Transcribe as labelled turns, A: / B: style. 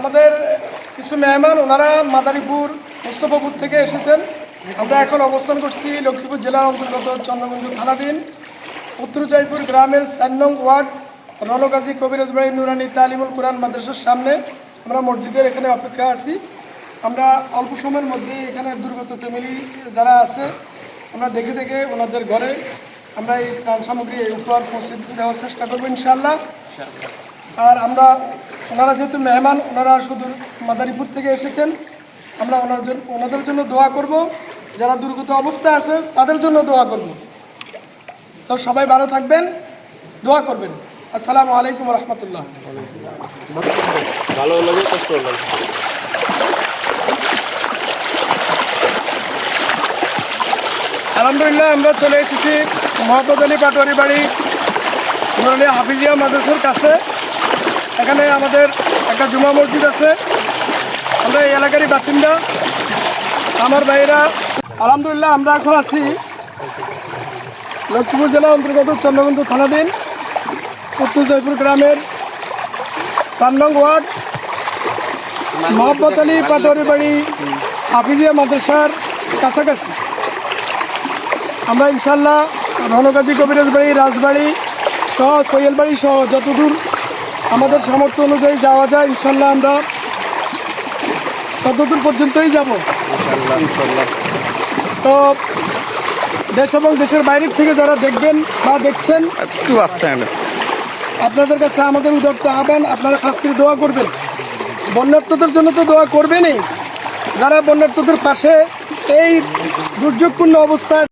A: আমাদের কিছু মেহমান, ওনারা মাদারীপুর, মুস্তফাপুর থেকে এসেছেন। আমরা এখন অবস্থান করছি লক্ষ্মীপুর জেলার অন্তর্গত চন্দ্রগঞ্জ থানাধীন। উত্তর জয়পুর গ্রামের চার নং ওয়ার্ড, রণগাজী কবিরাজবাড়ি নুরানি তালিমুল কোরআন মাদ্রাসার সামনে আমরা মসজিদের এখানে অপেক্ষা আছি। আমরা অল্প সময়ের মধ্যে এখানে দুর্গত ফ্যামিলি যারা আছে, আমরা দেখে দেখে ওনাদের ঘরে আমরা এই ত্রাণ সামগ্রী, এই উপহার পৌঁছে দেওয়ার চেষ্টা করব ইনশাআল্লাহ। আর আমরা ওনারা যেহেতু মেহমান ওনারা শুধু মাদারীপুর থেকে এসেছেন। আমরা ওনার জন্য ওনাদের জন্য দোয়া করব। যারা দুর্গত অবস্থায় আছে তাদের জন্য দোয়া করব। তো সবাই ভালো থাকবেন দোয়া করবেন। আসসালামু আলাইকুম রহমতুল্লাহ
B: ভালো লাগে কষ্ট
A: আলহামদুলিল্লাহ আমরা চলে এসেছি মহাপদ আলী পাটোয়ারি বাড়ি হাফিজিয়া মাদ্রাসার কাছে। এখানে আমাদের একটা জুমা মসজিদ আছে। আমরা এই এলাকারই বাসিন্দা। আমার ভাইয়েরা, আলহামদুলিল্লাহ আমরা এখন আছি লক্ষ্মীপুর জেলা অন্তর্গত চন্দ্রগঞ্জ থানাধীন উত্তর জয়পুর গ্রামের চার ওয়ার্ড, মোহাম্মদ আলী পাটোয়ারি বাড়ি, হাফিজিয়া মাদ্রাসার কাছাকাছি। আমরা ইনশাল্লাহ রণগাজী কবিরাজ বাড়ি, রাজবাড়ি সহ সৈয়াল বাড়ি সহ যতদূর আমাদের সামর্থ্য অনুযায়ী যাওয়া যায় ইনশাল্লাহ আমরা ততদূর পর্যন্তই যাব। তো দেশ এবং দেশের বাইরের থেকে যারা দেখবেন বা দেখছেন
B: একটু আসতে
A: আপনাদের কাছে আমাদের উদার্ত আহ্বান আপনারা খাস করে দোয়া করবেন। বন্যার্থদের জন্য তো দোয়া করবেনই। যারা বন্যার্থদের পাশে এই দুর্যোগপূর্ণ অবস্থায়